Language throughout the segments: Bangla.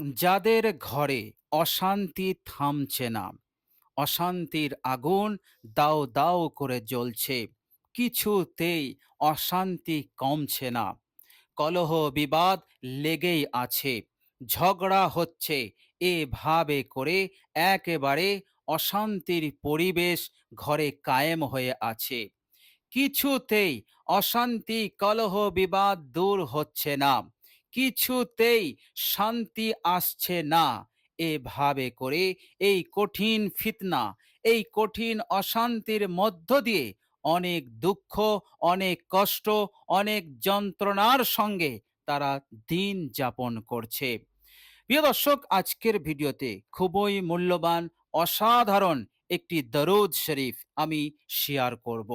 যাদের ঘরে অশান্তি থামছে না। অশান্তির আগুন দাও দাও করে জ্বলছে। কিছুতেই অশান্তি কমছে না। কলহ বিবাদ লেগেই আছে। ঝগড়া হচ্ছে। এভাবে করে একেবারে অশান্তির পরিবেশ ঘরে কায়েম হয়ে আছে। কিছুতেই অশান্তি, কলহ বিবাদ দূর হচ্ছে না। কিছুতেই শান্তি আসছে না। এভাবে করে এই কঠিন ফিতনা, এই কঠিন অশান্তির মধ্য দিয়ে অনেক দুঃখ, অনেক কষ্ট, অনেক যন্ত্রণার সঙ্গে তারা দিন যাপন করছে। প্রিয় দর্শক, আজকের ভিডিওতে খুবই মূল্যবান, অসাধারণ একটি দরুদ শরীফ আমি শেয়ার করব।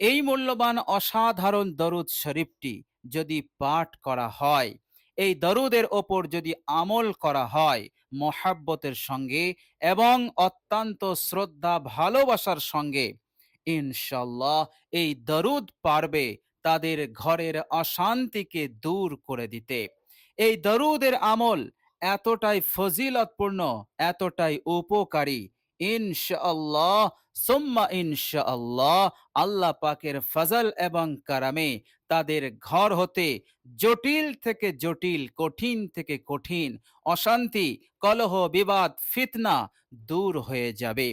এই মূল্যবান, অসাধারণ দরুদ শরীফটি যদি পাঠ করা হয়, এই দরুদের ওপর যদি আমল করা হয় মহাব্বতের সঙ্গে এবং অত্যন্ত শ্রদ্ধা, ভালোবাসার সঙ্গে, ইনশাল্লাহ এই দরুদ পারবে তাদের ঘরের অশান্তিকে দূর করে দিতে। এই দরুদের আমল এতটাই ফজিলতপূর্ণ, এতটাই উপকারী ইনশাআল্লাহ সুম্মা ইনশাআল্লাহ আল্লাহ পাকের ফজল এবং কারামে তাদের ঘর হতে জটিল থেকে জটিল, কঠিন থেকে কঠিন, অশান্তি, কলহ, বিবাদ, ফিতনা দূর হয়ে যাবে।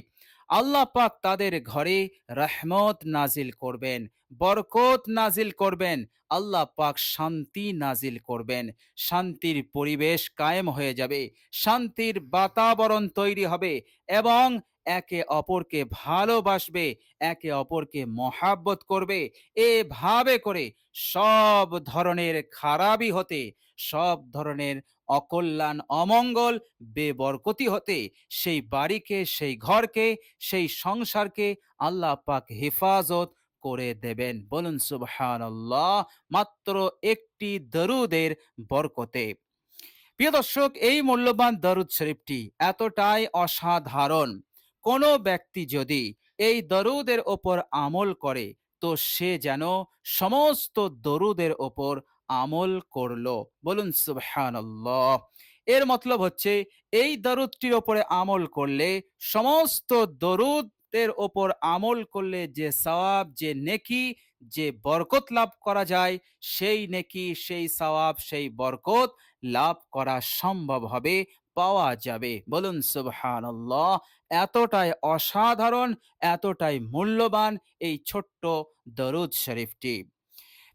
আল্লাহ পাক তাদের ঘরে রহমত নাজিল করবেন, বরকত নাজিল করবেন, আল্লাহ পাক শান্তি নাজিল করবেন। শান্তির পরিবেশ কায়েম হয়ে যাবে, শান্তির বাতাবরণ তৈরি হবে এবং একে অপরকে ভালোবাসবে, একে অপরকে মহাব্বত করবে। এভাবে করে সব ধরনের খারাপই হতে, সব ধরনের অকল্যাণ, অমঙ্গল, বেবরকতি হতে, সেই বাড়িকে, সেই ঘরকে, সেই সংসারকে আল্লাহ পাক হেফাজত করে দেবেন। বলুন সুবহান মাত্র একটি দরুদের বরকতে। প্রিয় দর্শক, এই মূল্যবান দরুদ শরীফটি এতটাই অসাধারণ কোনো ব্যক্তি যদি এই দরুদের ওপর আমল করে, তো সে যেন সমস্ত দরুদের ওপর আমল করল। বলুন সুবহান এর মতলব হচ্ছে, এই দরুদটির ওপরে আমল করলে, সমস্ত দরুদের ওপর আমল করলে যে সওয়াব, যে নেকি, যে বরকত লাভ করা যায়, সেই নেকি, সেই সওয়াব, সেই বরকত লাভ করা সম্ভব হবে। পাওয়া যাবে। বলুন সুবহান এতটাই অসাধারণ, এতটাই মূল্যবান এই ছোট্ট দরুদ শরীফটি।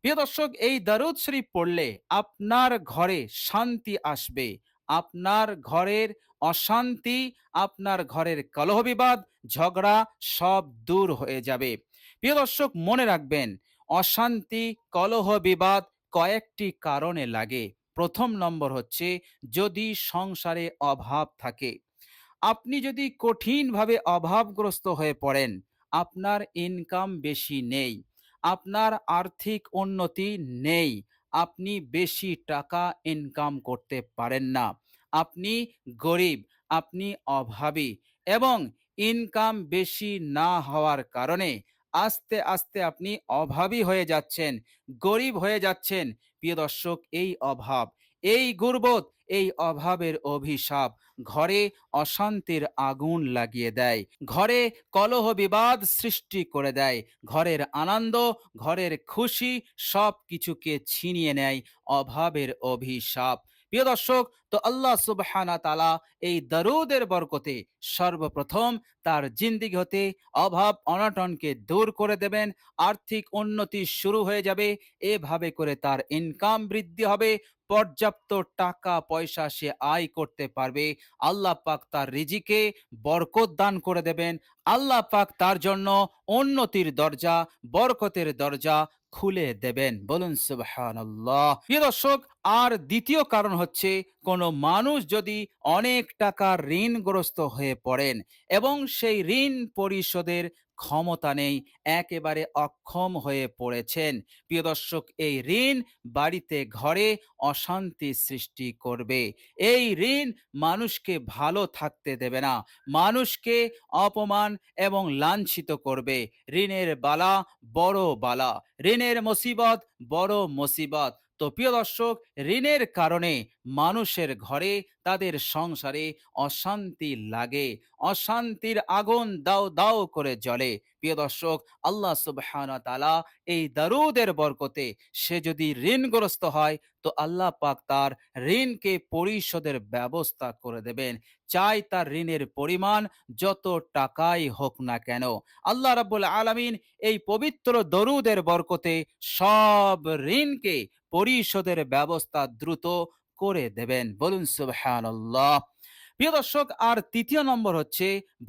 প্রিয় দর্শক, এই দরুদ শরীফ পড়লে আপনার ঘরে শান্তি আসবে। আপনার ঘরের অশান্তি, আপনার ঘরের কলহ বিবাদ ঝগড়া সব দূর হয়ে যাবে। প্রিয় দর্শক, মনে রাখবেন, অশান্তি কলহ বিবাদ কয়েকটি কারণে লাগে। প্রথম নম্বর হচ্ছে যদি সংসারে অভাব থাকে। আপনি যদি কঠিনভাবে অভাবগ্রস্ত হয়ে পড়েন, আপনার ইনকাম বেশি নেই, আপনার আর্থিক উন্নতি নেই, আপনি বেশি টাকা ইনকাম করতে পারেন না। আপনি গরিব, আপনি অভাবী এবং ইনকাম বেশি না হওয়ার কারণে আস্তে আস্তে আপনি অভাবী হয়ে যাচ্ছেন, গরিব হয়ে যাচ্ছেন। প্রিয় দর্শক, এই অভাব, এই গুরবত এই অভাবের অভিশাপ ঘরে অশান্তির আগুন লাগিয়ে দেয়, ঘরে কলহ বিবাদ সৃষ্টি করে দেয়, ঘরের আনন্দ, ঘরের খুশি সব কিছুকে ছিনিয়ে নেয় অভাবের অভিশাপ। প্রিয় দর্শক, তো আল্লাহ সুবহানা তালা এই দারুদের বরকতে সর্বপ্রথম তার জিন্দিগি হতে অভাব অনটনকে দূর করে দেবেন, আর্থিক উন্নতি শুরু হয়ে যাবে, এভাবে করে তার ইনকাম বৃদ্ধি হবে, পর্যাপ্ত টাকা পয়সা সে আয় করতে পারবে, আল্লাহ পাক তার রিজিকে বরকত দান করে দেবেন, আল্লাহ পাক তার জন্য উন্নতির দরজা, বরকতের দরজা খুলে দেবেন। বলুন সুবহানাল্লাহ। প্রিয় দর্শক আর দ্বিতীয় কারণ হচ্ছে কোনো মানুষ যদি অনেক টাকা ঋণগ্রস্ত হয়ে পড়েন এবং সেই ঋণ পরিশোধের ক্ষমতা নেই, একেবারে অক্ষম হয়ে পড়েছেন, প্রিয় দর্শক, এই ঋণ বাড়িতে, ঘরে অশান্তি সৃষ্টি করবে। এই ঋণ মানুষকে ভালো থাকতে দেবে না, মানুষকে অপমান এবং লাঞ্ছিত করবে। ঋণের বালা বড় বালা, ঋণের মুসিবত বড় মুসিবত। তো প্রিয় দর্শক, ঋণের কারণে মানুষের ঘরে তাদের সংসারে অশান্তি লাগে। অশান্তির আগুন দাও দাও করে জ্বলে। প্রিয় দর্শক, আল্লাহ সুবহান তালা এই দারুদের বরকতে সে যদি ঋণগ্রস্ত হয়, তো আল্লাহ পাক তার ঋণকে পরিশোধের ব্যবস্থা করে দেবেন। চাই তার ঋণের পরিমাণ যত টাকাই হোক না কেন। আল্লাহ রাব্বুল আলামিন এই পবিত্র দরুদের বরকতে সব ঋণকে পরিশোধের ব্যবস্থা দ্রুত করে দেবেন। বলুন সুবহান প্রিয় দর্শক, আর তৃতীয় নম্বর হচ্ছে,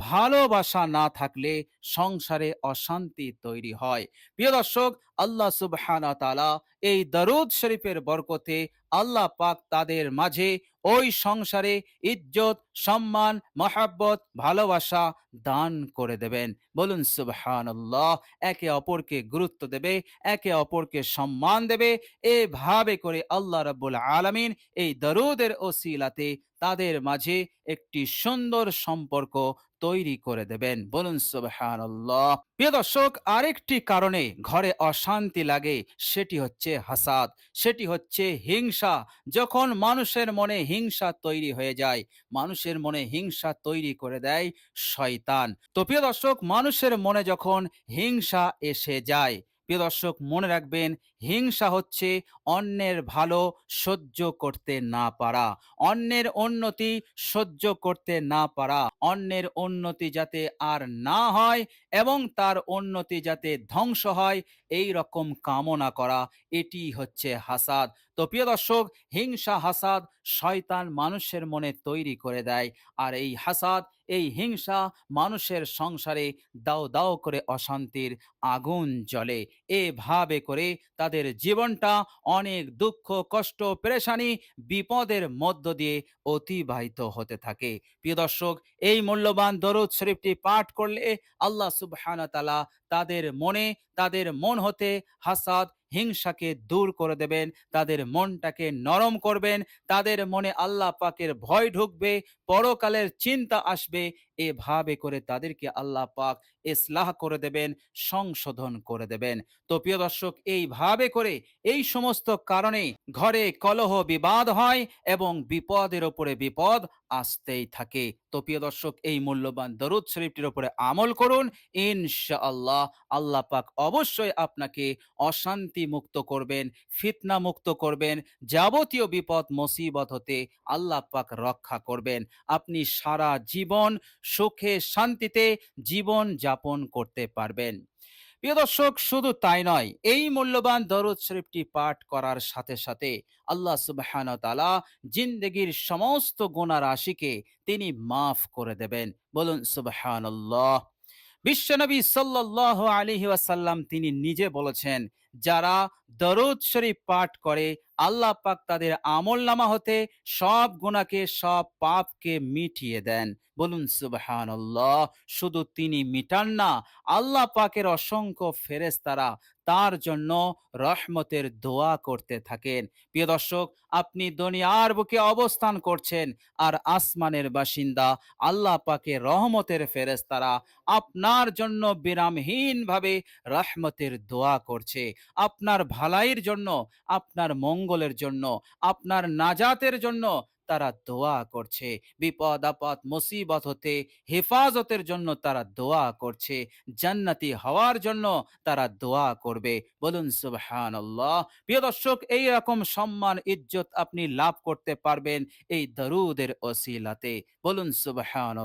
ভালোবাসা না থাকলে সংসারে অশান্তি তৈরি হয়। প্রিয় দর্শক আল্লাহ সুবহানা তালা এই দরুদ শরীফের বরকতে আল্লাহ পাক তাদের মাঝে ওই সংসারে ইজ্জত, সম্মান, মহাব্বত, ভালোবাসা দান করে দেবেন। বলুন সুবহানাল্লাহ, একে অপরকে গুরুত্ব দেবে, একে অপরকে সম্মান দেবে। এভাবে করে আল্লাহ রাব্বুল আলমিন এই দরুদের ওসিলাতে তাদের মাঝে একটি সুন্দর সম্পর্ক তৈরি করে দেবেন। বলুন, সুবহানাল্লাহ। প্রিয় দর্শক, আরেকটি কারণে ঘরে অশান্তি লাগে, সেটি হচ্ছে হাসাদ, সেটি হচ্ছে হিংসা। যখন মানুষের মনে হিংসা তৈরি হয়ে যায়, মানুষের মনে হিংসা তৈরি করে দেয় শয়তান। তো প্রিয় দর্শক, মানুষের মনে যখন হিংসা এসে যায়, প্রিয় দর্শক, মনে রাখবেন হিংসা হচ্ছে অন্যের ভালো সহ্য করতে না পারা। অন্যের উন্নতি সহ্য করতে না পারা। অন্যের উন্নতি যাতে আর না হয় এবং তার উন্নতি যাতে ধ্বংস হয়, এই রকম কামনা করা, এটি হচ্ছে হাসাদ। তো প্রিয় দর্শক, হিংসা হাসাদ শয়তান মানুষের মনে তৈরি করে দেয়, আর এই হাসাদ, এই হিংসা মানুষের সংসারে দাও দাও করে অশান্তির আগুন জ্বলে। এভাবে করে তাদের জীবনটা অনেক দুঃখ, কষ্ট, পেরেশানি বিপদের মধ্য দিয়ে অতিবাহিত হতে থাকে। প্রিয় দর্শক, এই মূল্যবান দরুদ শরীফটি পাঠ করলে আল্লাহ সুবহানা তালা তাদের মনে, তাদের মন হতে হাসাদ হিংসাকে দূর করে দেবেন, তাদের মনটাকে নরম করবেন, তাদের মনে আল্লাহ পাকের ভয় ঢুকবে, পরকালের চিন্তা আসবে, এভাবে করে তাদেরকে আল্লাহ পাক ইসলাহ করে দেবেন, সংশোধন করে দেবেন। তো প্রিয় দর্শক, এইভাবে করে এই সমস্ত কারণে ঘরে কলহ বিবাদ হয় এবং বিপদের ওপরে বিপদ আসতেই থাকে। তো প্রিয় দর্শক, এই মূল্যবান দরুদ শরীফটির উপরে আমল করুন। ইনশাআল্লাহ আল্লাহ পাক অবশ্যই আপনাকে অশান্তি মুক্ত করবেন, ফিতনা মুক্ত করবেন, যাবতীয় বিপদ, মুসিবত হতে আল্লাহ পাক রক্ষা করবেন। আপনি সারা জীবন সুখে শান্তিতে জীবন যাপন করতে পারবেন। প্রিয় দর্শক, শুধু তাই নয়, এই মূল্যবান দরুদ শরীফটি পাঠ করার সাথে সাথে আল্লাহ সুবহান তালা জিন্দগির সমস্ত গোনা রাশিকে তিনি মাফ করে দেবেন। বলুন সুবহান বিশ্বনবী সাল্লাহ আলহি ওয়াসাল্লাম তিনি নিজে বলেছেন, যারা দরদ শরীফ পাঠ করে আল্লাহ পাক তাদের আমল নামা হতে সব গুণাকে সব পাপকে মিটিয়ে দেন। বলুন সুবহান শুধু তিনি মিটান না, আল্লাহ পাকের অসংখ্য ফেরেস্তারা তার জন্য রহমতের দোয়া করতে থাকেন। প্রিয় দর্শক, আপনি দুনিয়ার বুকে অবস্থান করছেন আর আসমানের বাসিন্দা, আল্লাহ পাকে রহমতের ফেরেস্তারা আপনার জন্য বিরামহীনভাবে রহমতের দোয়া করছে। আপনার ভালাইয়ের জন্য আপনার মঙ্গলের জন্য, আপনার নাজাতের জন্য তারা দোয়া করছে। বিপদ, আপদ, মুসিবত হতে হেফাজতের জন্য তারা দোয়া করছে। জান্নাতি হওয়ার জন্য তারা দোয়া করবে। বলুন সুবহান প্রিয় দর্শক এই রকম সম্মান, ইজ্জত আপনি লাভ করতে পারবেন এই দরুদের ওসিলাতে। বলুন সুবহান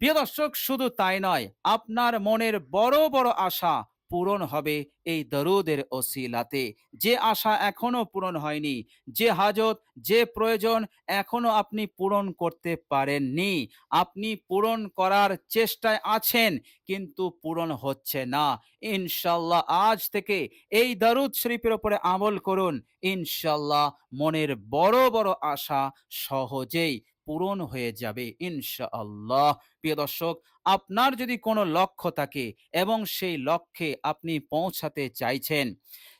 প্রিয় দর্শক, শুধু তাই নয়, আপনার মনের বড় বড় আশা পূরণ হবে এই দরুদের ওসিলাতে। যে আশা এখনও পূরণ হয়নি, যে হাজত, যে প্রয়োজন এখনও আপনি পূরণ করতে পারেননি। আপনি পূরণ করার চেষ্টায় আছেন, কিন্তু পূরণ হচ্ছে না। ইনশাল্লাহ আজ থেকে এই দরুদ শরীফের উপরে আমল করুন। ইনশাল্লাহ মনের বড় বড় আশা সহজেই পূরণ হয়ে যাবে, ইনশাআল্লাহ। প্রিয় দর্শক, আপনার যদি কোনো লক্ষ্য থাকে এবং সেই লক্ষ্যে আপনি পৌঁছাতে চাইছেন,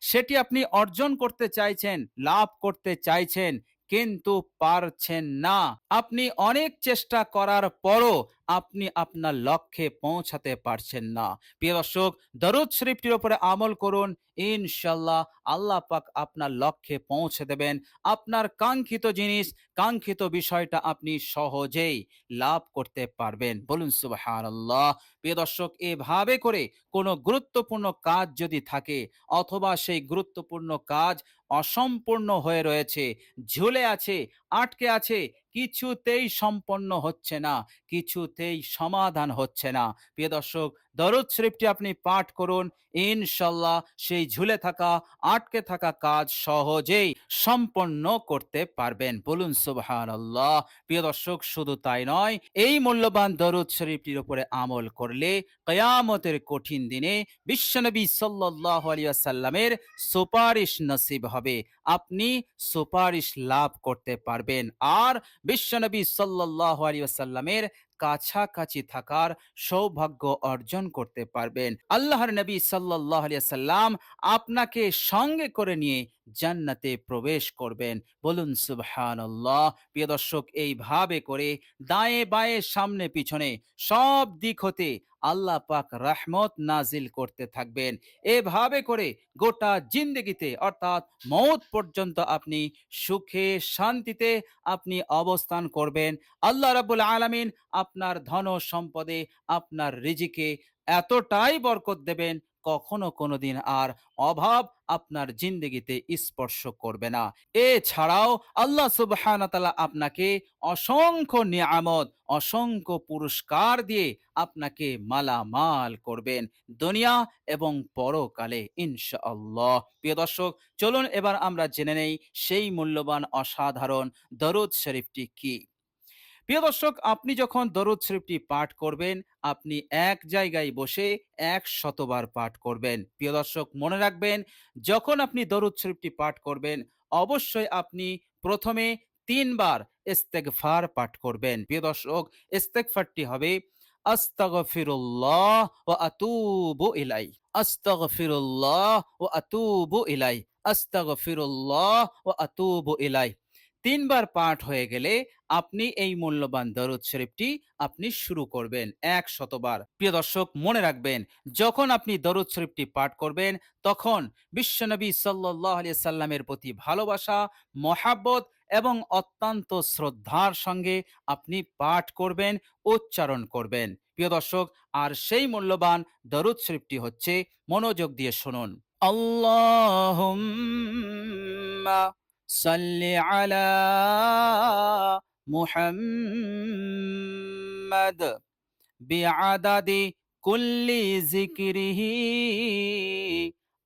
সেটি আপনি অর্জন করতে চাইছেন, লাভ করতে চাইছেন কিন্তু পারছেন না। আপনি অনেক চেষ্টা করার পরও আপনি আপনার লক্ষ্যে পৌঁছাতে পারছেন না। প্রিয় দর্শক, দরুদ শরীফটির উপরে আমল করুন। ইনশাল্লাহ আল্লাহ পাক আপনার লক্ষ্যে পৌঁছে দেবেন। আপনার কাঙ্ক্ষিত জিনিস, কাঙ্ক্ষিত বিষয়টা আপনি সহজেই লাভ করতে পারবেন। বলুন সুবহানাল্লাহ। প্রিয় দর্শক, এভাবে করে কোনো গুরুত্বপূর্ণ কাজ যদি থাকে, অথবা সেই গুরুত্বপূর্ণ কাজ অসম্পূর্ণ হয়ে রয়েছে ঝুলে আছে আটকে আছে। কিছুতেই সম্পন্ন হচ্ছে না, কিছুতেই সমাধান হচ্ছে না। প্রিয় দর্শক, দরুদ শরীফটি আপনি পাঠ করুন। ইনশাল্লাহ সেই ঝুলে থাকা, আটকে থাকা কাজ সহজেই সম্পন্ন করতে পারবেন। বলুন সুবহান আল্লাহ প্রিয় দর্শক, শুধু তাই নয়, এই মূল্যবান দরুদ শরীফটির উপরে আমল করলে কয়ামতের কঠিন দিনে বিশ্বনবী সাল্লাহ আলিয়াসাল্লামের সুপারিশ নসিব হবে। আপনি সুপারিশ লাভ করতে পারবেন। আর বিশ্বনবী সাল্লাহ আলিয়াসাল্লামের কাছাকাছি থাকার সৌভাগ্য অর্জন করতে পারবেন। আল্লাহর নবী সাল্লাহ সাল্লাম আপনাকে সঙ্গে করে নিয়ে জান্নাতে প্রবেশ করবেন। বলুন সুবহান আল্লাহ প্রিয় দর্শক, এইভাবে করে দায়ে বায়ে সামনে পিছনে সব দিক হতে আল্লাহ পাক রহমত নাজিল করতে থাকবেন। এভাবে করে গোটা জিন্দগিতে অর্থাৎ মৌত পর্যন্ত আপনি সুখে, শান্তিতে আপনি অবস্থান করবেন। আল্লাহ রাবুল আলমিন আপনার ধন সম্পদে, আপনার রিজিকে এতটাই বরকত দেবেন। কখনো কোনোদিন আর অভাব আপনার জিন্দগিতে স্পর্শ করবে না। এছাড়াও আল্লাহ সুবহানাহু আপনাকে অসংখ্য নিয়ামত, অসংখ্য পুরস্কার দিয়ে আপনাকে মালামাল করবেন দুনিয়া এবং পরকালে, ইনশাআল্লাহ। প্রিয় দর্শক, চলুন এবার আমরা জেনে নেই সেই মূল্যবান, অসাধারণ দরুদ শরীফটি কি। প্রিয় দর্শক, আপনি যখন দরুদ শরীফটি পাঠ করবেন, আপনি এক জায়গায় বসে এক শতবার পাঠ করবেন। প্রিয় দর্শক, মনে রাখবেন, যখন আপনি দরুদ শরীফটি পাঠ করবেন, অবশ্যই আপনি প্রথমে তিনবার ইস্তেগফার পাঠ করবেন। প্রিয় দর্শক, ইস্তেগফারটি হবে, আস্তাগফিরুল্লাহ ও আতুবু ইলাই। আস্তাগফিরুল্লাহ ও আতুবু ইলাই। আস্তাগফিরুল্লাহ ও আতুবু ইলাই। তিনবার পাঠ হয়ে গেলে আপনি এই মূল্যবান দরুদ শরীফটি আপনি শুরু করবেন এক শতবার প্রিয় দর্শক, মনে রাখবেন, যখন আপনি দরুদ শরীফটি পাঠ করবেন, তখন বিশ্বনবী সাল্লাহ আলিয়া সাল্লামের প্রতি ভালোবাসা, মহাব্বত এবং অত্যন্ত শ্রদ্ধার সঙ্গে আপনি পাঠ করবেন, উচ্চারণ করবেন। প্রিয় দর্শক, আর সেই মূল্যবান দরুদ শরীফটি হচ্ছে মনোযোগ দিয়ে শুনুন। আল্লাহ صل على محمد بعدد كل ذكره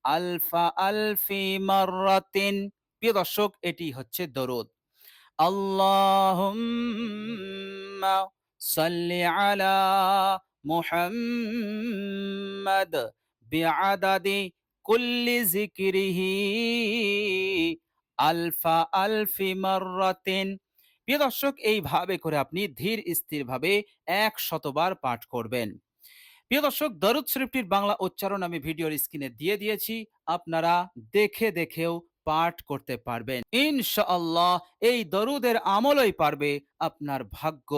আলফা আলফি মাররাতিন প্রিয় দর্শক এটি হচ্ছে দরুদ আল্লাহুম্মা সাল্লি আলা মুহাম্মাদ বিআদাদি কুল্লি যিকরিহি আলফা আলফি মাররাতিন। প্রিয় দর্শক, এইভাবে করে আপনি ধীর স্থির ভাবে এক শতবার পাঠ করবেন। প্রিয় দর্শক, দরুদ শরীফটির বাংলা উচ্চারণ আমি ভিডিওর স্ক্রিনে দিয়ে দিয়েছি। আপনারা দেখে দেখেও পাঠ করতে পারবেন। ইনশাআল্লাহ, এই দরুদের আমলই পারবে আপনার ভাগ্য,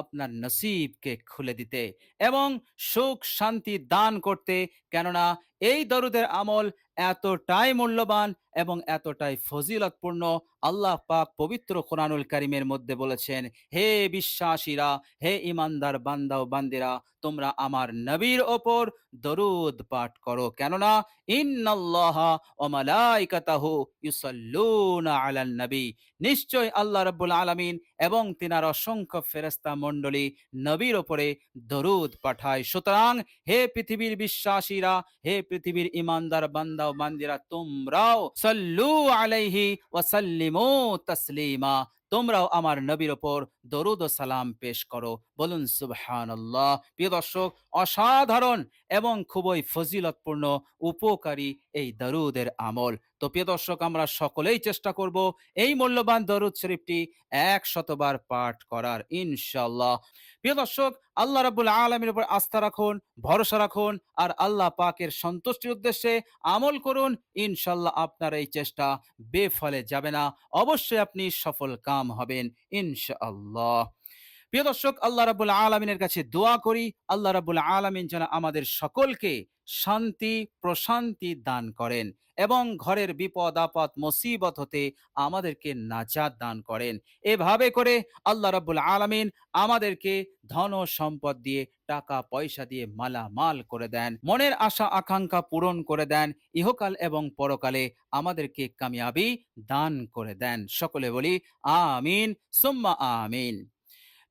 আপনার নসিবকে খুলে দিতে এবং সুখ শান্তি দান করতে। কেননা এই দরুদের আমল এতটাই মূল্যবান এবং এতটাই ফজিলতপূর্ণ। আল্লাহ পাক পবিত্র কোরআনুল কারিমের মধ্যে বলেছেন, হে বিশ্বাসীরা, হে ইমানদার বান্দা ও বান্দিরা, তোমরা আমার নবীর ওপর দরুদ পাঠ করো। কেননা, ইন্নাল্লাহা ও মালাইকাতাহু ইউসাল্লুনা আলান নবী। নিশ্চয় আল্লাহ রব্বুল আলমিন এবং তিনার অসংখ্য ফেরেস্তা মন্ডলী নবীর ওপরে দরুদ পাঠায়। সুতরাং হে পৃথিবীর বিশ্বাসীরা, হে পৃথিবীর ইমানদার বান্দা ও বান্দিরা, তোমরাও সাল্লু আলাইহি ও সাল্লিমো তাসলিমা। তোমরাও আমার নবীর ওপর দরুদ ও সালাম পেশ করো। বলুন সুবহান আল্লাহ প্রিয় দর্শক, অসাধারণ এবং খুবই ফজিলতপূর্ণ, উপকারী এই দরুদের আমল। তো প্রিয় দর্শক, আমরা সকলেই চেষ্টা করব এই মূল্যবান দরুদ শরীফটি একশতবার পাঠ করার ইনশাল্লাহ প্রিয় দর্শক, আল্লাহ রাবুল আলমের উপর আস্থা রাখুন, ভরসা রাখুন, আর আল্লাহ পাকের সন্তুষ্টির উদ্দেশ্যে আমল করুন। ইনশাল্লাহ আপনার এই চেষ্টা বেফলে যাবে না। অবশ্যই আপনি সফল কাম হবেন, ইনশাআল্লাহ। প্রিয় দর্শক, আল্লাহ রাবুল আলমিনের কাছে দোয়া করি। আল্লাহ রাবুল আলমিন যেন আমাদের সকলকে শান্তি, প্রশান্তি দান করেন এবং ঘরের বিপদ, আপদ, মুসিবত হতে আমাদেরকে নাজাদ দান করেন। এভাবে করে আল্লাহ রাবুল আলমিন আমাদেরকে ধন সম্পদ দিয়ে, টাকা, পয়সা দিয়ে মালামাল করে দেন। মনের আশা, আকাঙ্ক্ষা পূরণ করে দেন। ইহকাল এবং পরকালে আমাদেরকে কামিয়াবি দান করে দেন। সকলে বলি, আমিন, সুম্মা আমিন।